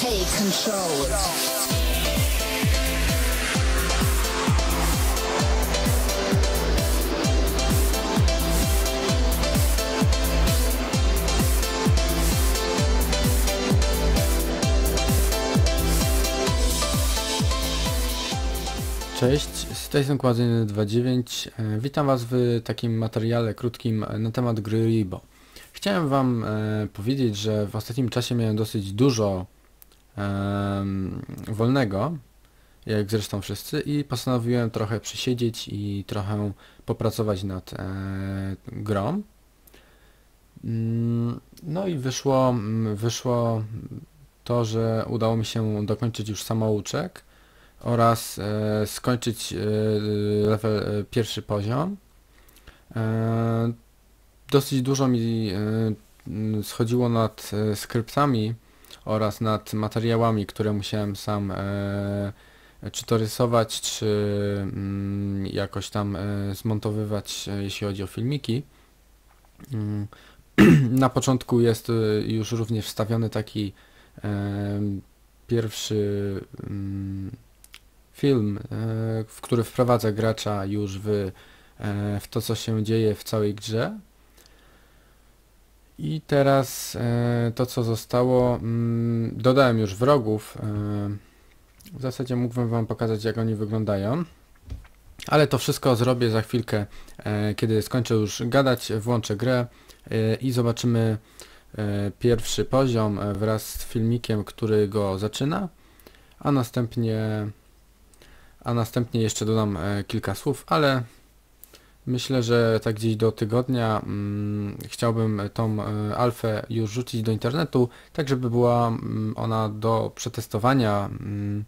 Take control. Cześć, z tej strony Kładyny 29. E, Witam Was w takim materiale krótkim na temat gry Ribo. Chciałem Wam e, powiedzieć, że w ostatnim czasie miałem dosyć dużo wolnego, jak zresztą wszyscy, i postanowiłem trochę przysiedzieć i trochę popracować nad e, grą. Mm, No i wyszło, mm, wyszło to, że udało mi się dokończyć już samouczek oraz e, skończyć e, level e, pierwszy poziom. E, dosyć dużo mi e, schodziło nad skryptami oraz nad materiałami, które musiałem sam e, czy to rysować, czy mm, jakoś tam e, zmontowywać, e, jeśli chodzi o filmiki. Mm, Na początku jest już również wstawiony taki pierwszy mm, film, w który wprowadza gracza już w, w to, co się dzieje w całej grze. I teraz e, to, co zostało, mm, dodałem już wrogów. e, W zasadzie mógłbym Wam pokazać, jak oni wyglądają. Ale to wszystko zrobię za chwilkę, e, kiedy skończę już gadać, włączę grę i zobaczymy pierwszy poziom wraz z filmikiem, który go zaczyna, a następnie a następnie jeszcze dodam kilka słów, ale myślę, że tak gdzieś do tygodnia mm, chciałbym tą e, alfę już rzucić do internetu, tak żeby była mm, ona do przetestowania mm,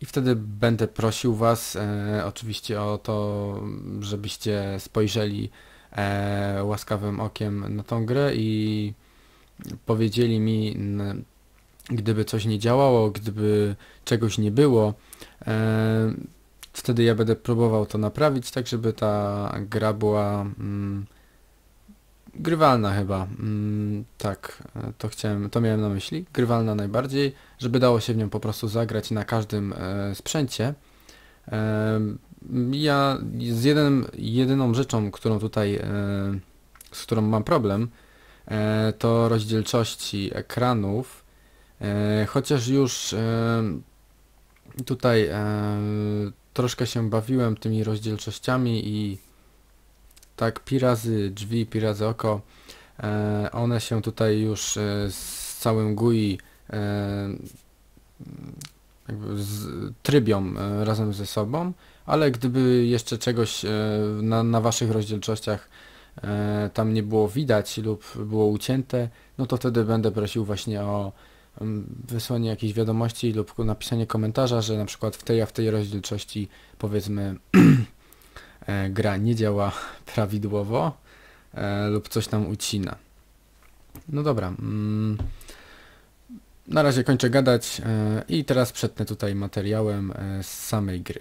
i wtedy będę prosił Was e, oczywiście o to, żebyście spojrzeli e, łaskawym okiem na tą grę i powiedzieli mi, n- gdyby coś nie działało, gdyby czegoś nie było, e, wtedy ja będę próbował to naprawić, tak żeby ta gra była mm, grywalna chyba. Mm, tak, e, to chciałem, to miałem na myśli. Grywalna najbardziej, żeby dało się w nią po prostu zagrać na każdym e, sprzęcie. E, ja z jeden, jedyną rzeczą, którą tutaj, e, z którą mam problem, e, to rozdzielczości ekranów. E, chociaż już e, tutaj e, troszkę się bawiłem tymi rozdzielczościami i tak pi razy drzwi, pi razy oko, e, one się tutaj już e, z całym GUI e, jakby z, trybią razem ze sobą, ale gdyby jeszcze czegoś na, na waszych rozdzielczościach tam nie było widać lub było ucięte, no to wtedy będę prosił właśnie o wysłanie jakiejś wiadomości lub napisanie komentarza, że na przykład w tej a w tej rozdzielczości powiedzmy e, gra nie działa prawidłowo e, lub coś tam ucina. No dobra. Mm, na razie kończę gadać e, i teraz przetnę tutaj materiałem z samej gry.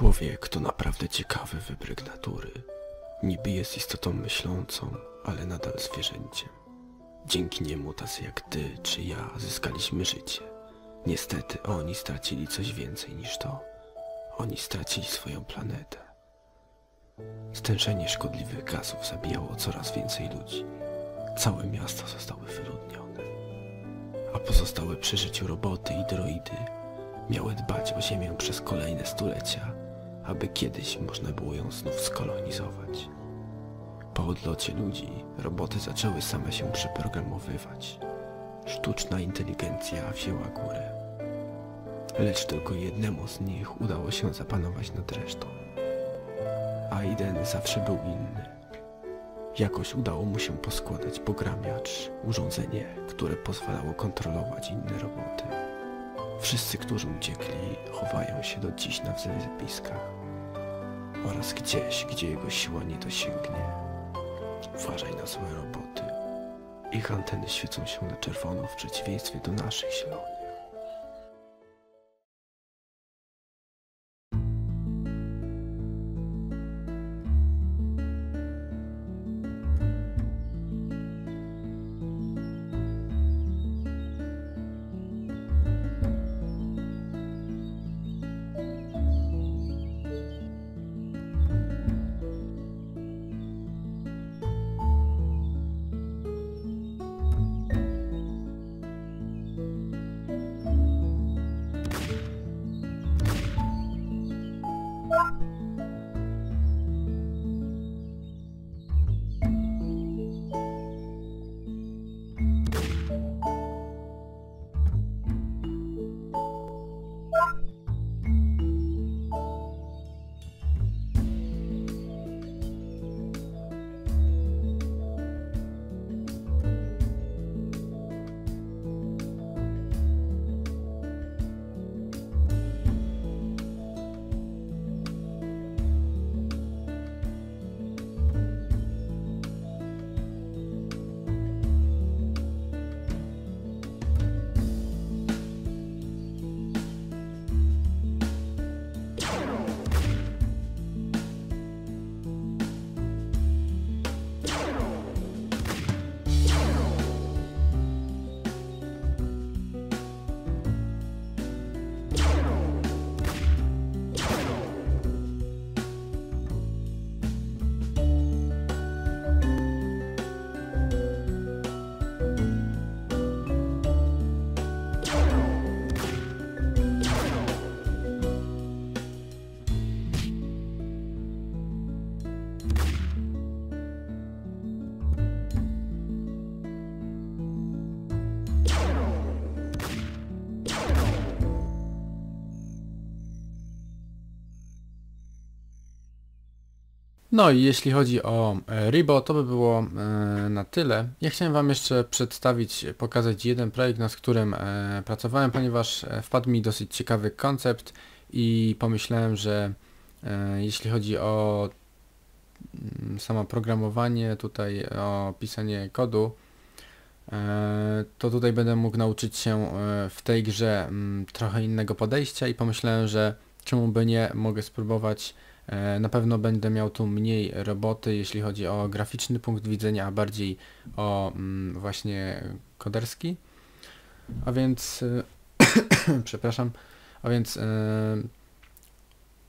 Człowiek to naprawdę ciekawy wybryk natury. Niby jest istotą myślącą, ale nadal zwierzęciem. Dzięki niemu tacy jak ty czy ja zyskaliśmy życie. Niestety oni stracili coś więcej niż to. Oni stracili swoją planetę. Stężenie szkodliwych gazów zabijało coraz więcej ludzi. Całe miasta zostały wyludnione. A pozostałe przy życiu roboty i droidy miały dbać o Ziemię przez kolejne stulecia, aby kiedyś można było ją znów skolonizować. Po odlocie ludzi roboty zaczęły same się przeprogramowywać. Sztuczna inteligencja wzięła górę. lecz tylko jednemu z nich udało się zapanować nad resztą. Aiden zawsze był inny. Jakoś udało mu się poskładać pogramiacz, urządzenie, które pozwalało kontrolować inne roboty. Wszyscy, którzy uciekli, chowają się do dziś na wysypiskach oraz gdzieś, gdzie jego siła nie dosięgnie. Uważaj na złe roboty. Ich anteny świecą się na czerwono w przeciwieństwie do naszych zielonych. No i jeśli chodzi o e, Ribo, to by było e, na tyle. Ja chciałem Wam jeszcze przedstawić, pokazać jeden projekt, nad którym e, pracowałem, ponieważ e, wpadł mi dosyć ciekawy koncept i pomyślałem, że e, jeśli chodzi o mm, samo programowanie, tutaj o pisanie kodu, e, to tutaj będę mógł nauczyć się e, w tej grze mm, trochę innego podejścia i pomyślałem, że czemu by nie, mogę spróbować E, Na pewno będę miał tu mniej roboty, jeśli chodzi o graficzny punkt widzenia, a bardziej o mm, właśnie koderski. A więc, e, przepraszam, a więc e,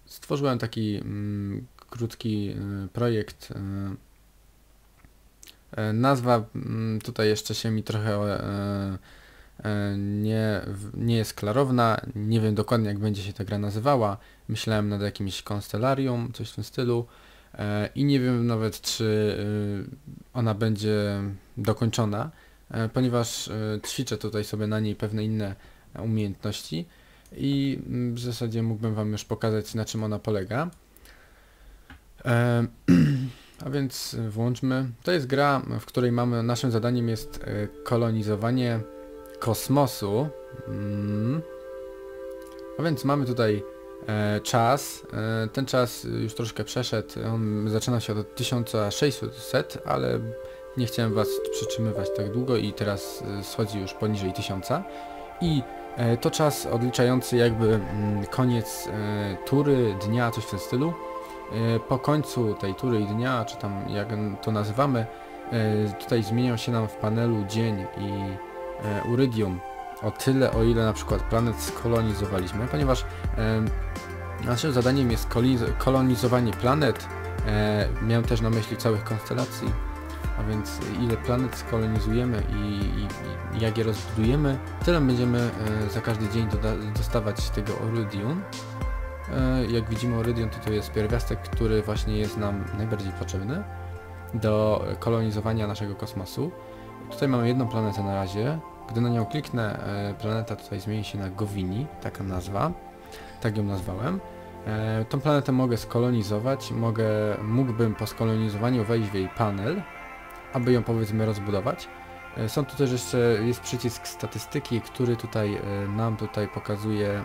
stworzyłem taki mm, krótki e, projekt. e, e, Nazwa mm, tutaj jeszcze się mi trochę e, e, nie, w- nie jest klarowna, nie wiem dokładnie jak będzie się ta gra nazywała. Myślałem nad jakimś konstelarium, coś w tym stylu e, i nie wiem nawet czy y, ona będzie dokończona, e, ponieważ e, ćwiczę tutaj sobie na niej pewne inne umiejętności i mm, w zasadzie mógłbym Wam już pokazać na czym ona polega. E, A więc e, włączmy. To jest gra, w której mamy, naszym zadaniem jest e, kolonizowanie kosmosu. Mm. A więc mamy tutaj e, czas. E, ten czas już troszkę przeszedł. On zaczyna się od 1600, ale nie chciałem Was przytrzymywać tak długo i teraz e, schodzi już poniżej 1000. I e, to czas odliczający jakby mm, koniec e, tury, dnia, coś w tym stylu. E, po końcu tej tury i dnia, czy tam jak to nazywamy, tutaj zmienią się nam w panelu dzień i e, Urydium o tyle, o ile na przykład planet skolonizowaliśmy, ponieważ naszym zadaniem jest kolonizowanie planet. E, miałem też na myśli całych konstelacji, a więc ile planet skolonizujemy i, i, i jak je rozbudujemy, tyle będziemy e, za każdy dzień dostawać tego Orydium. Jak widzimy Orydium to, to jest pierwiastek, który właśnie jest nam najbardziej potrzebny do kolonizowania naszego kosmosu. Tutaj mamy jedną planetę na razie, Gdy na nią kliknę, e, planeta tutaj zmieni się na Govini, taka nazwa, tak ją nazwałem. E, tą planetę mogę skolonizować, mogę, mógłbym po skolonizowaniu wejść w jej panel, aby ją powiedzmy rozbudować. E, Są tu też jeszcze, jest przycisk statystyki, który tutaj nam tutaj pokazuje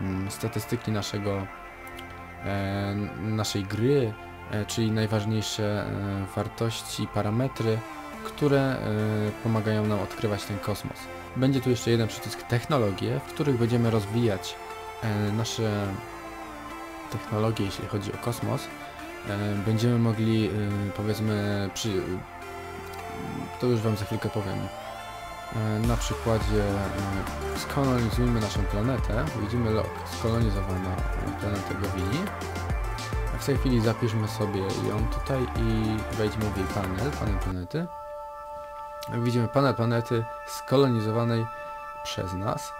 mm, statystyki naszego, naszej gry, czyli najważniejsze wartości, parametry, które e, pomagają nam odkrywać ten kosmos. Będzie tu jeszcze jeden przycisk technologie, w których będziemy rozwijać e, nasze technologie, jeśli chodzi o kosmos. E, Będziemy mogli, powiedzmy, przy, to już Wam za chwilkę powiem. Na przykładzie skolonizujmy naszą planetę. Widzimy skolonizowana planetę Govini. W tej chwili zapiszmy sobie ją tutaj i wejdźmy w jej panel, panel planety. Widzimy panel planety skolonizowanej przez nas.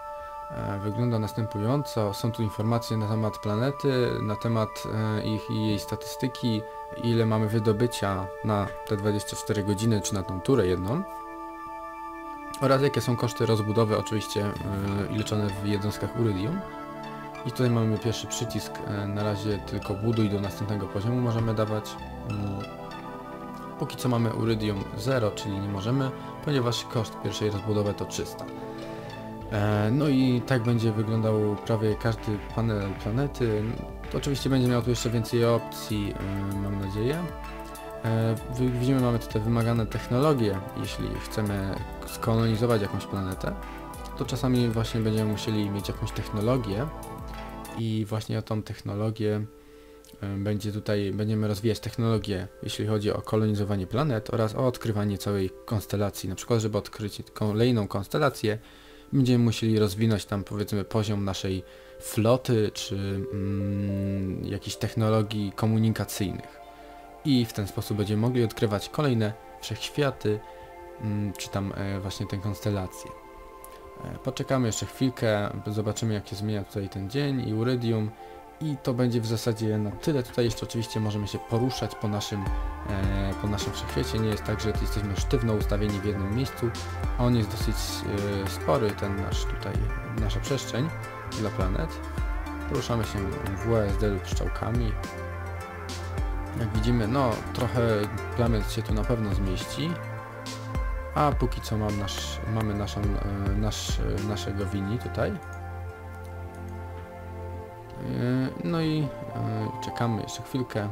E, Wygląda następująco. Są tu informacje na temat planety, na temat e, ich i jej statystyki, ile mamy wydobycia na te 24 godziny, czy na tą turę jedną. Oraz jakie są koszty rozbudowy, oczywiście e, liczone w jednostkach Uridium. I tutaj mamy pierwszy przycisk, na razie tylko buduj do następnego poziomu możemy dawać. Póki co mamy Uridium 0, czyli nie możemy, ponieważ koszt pierwszej rozbudowy to 300. E, No i tak będzie wyglądał prawie każdy panel planety. To oczywiście będzie miał tu jeszcze więcej opcji, e, mam nadzieję. E, Widzimy, mamy tutaj wymagane technologie, jeśli chcemy skolonizować jakąś planetę, to czasami właśnie będziemy musieli mieć jakąś technologię i właśnie o tą technologię będzie tutaj, będziemy rozwijać technologię, jeśli chodzi o kolonizowanie planet oraz o odkrywanie całej konstelacji. Na przykład, żeby odkryć kolejną konstelację, będziemy musieli rozwinąć tam powiedzmy poziom naszej floty czy mm, jakichś technologii komunikacyjnych. I w ten sposób będziemy mogli odkrywać kolejne wszechświaty, mm, czy tam e, właśnie te konstelacje. E, Poczekamy jeszcze chwilkę, zobaczymy jak się zmienia tutaj ten dzień i Uridium i to będzie w zasadzie na tyle. Tutaj jeszcze oczywiście możemy się poruszać po naszym, e, po naszym wszechświecie. Nie jest tak, że jesteśmy sztywno ustawieni w jednym miejscu. On jest dosyć e, spory, ten nasz tutaj, nasza przestrzeń dla planet. Poruszamy się w USD lub strzałkami. Jak widzimy, no trochę planet się tu na pewno zmieści. A póki co mam nasz, mamy naszą, e, nasz, naszego wini tutaj. No i e, czekamy jeszcze chwilkę.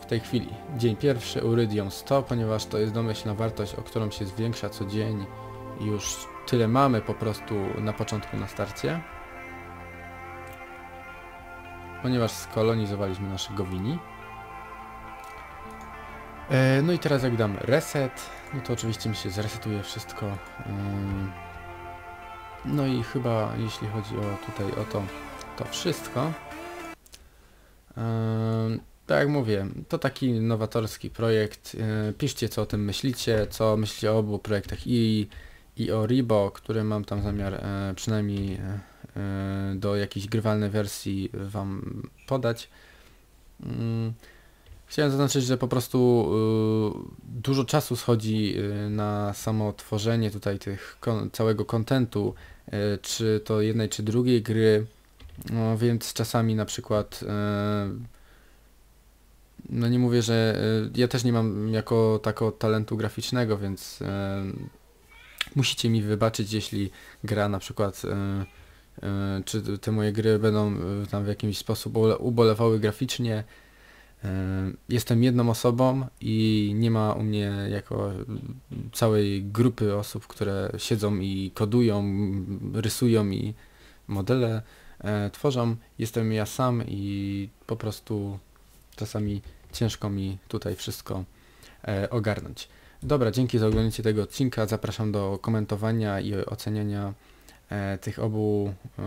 W tej chwili dzień pierwszy Uridium 100, ponieważ to jest domyślna wartość, o którą się zwiększa co dzień. Już tyle mamy po prostu na początku na starcie. Ponieważ skolonizowaliśmy naszego wini. E, No i teraz jak damy reset, no to oczywiście mi się zresetuje wszystko. Ym, No i chyba jeśli chodzi o tutaj o to, to wszystko. Tak jak mówię, to taki nowatorski projekt. Piszcie co o tym myślicie, co myślicie o obu projektach i, i o Ribo, który mam tam zamiar e, przynajmniej e, e, do jakiejś grywalnej wersji wam podać. Ym, Chciałem zaznaczyć, że po prostu y, dużo czasu schodzi y, na samo tworzenie tutaj tych całego kontentu, y, czy to jednej czy drugiej gry, no więc czasami na przykład y, no nie mówię, że y, ja też nie mam jako tako talentu graficznego, więc y, musicie mi wybaczyć, jeśli gra na przykład czy te moje gry będą tam w jakiś sposób ubolewały graficznie. E, Jestem jedną osobą i nie ma u mnie jako całej grupy osób, które siedzą i kodują, rysują i modele e, tworzą. Jestem ja sam i po prostu czasami ciężko mi tutaj wszystko e, ogarnąć. Dobra, dzięki za oglądanie tego odcinka. Zapraszam do komentowania i oceniania e, tych obu e,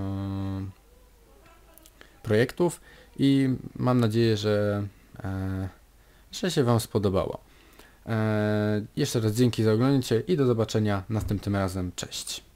projektów i mam nadzieję, że, e, że się Wam spodobało. E, jeszcze raz dzięki za oglądanie i do zobaczenia następnym razem. Cześć.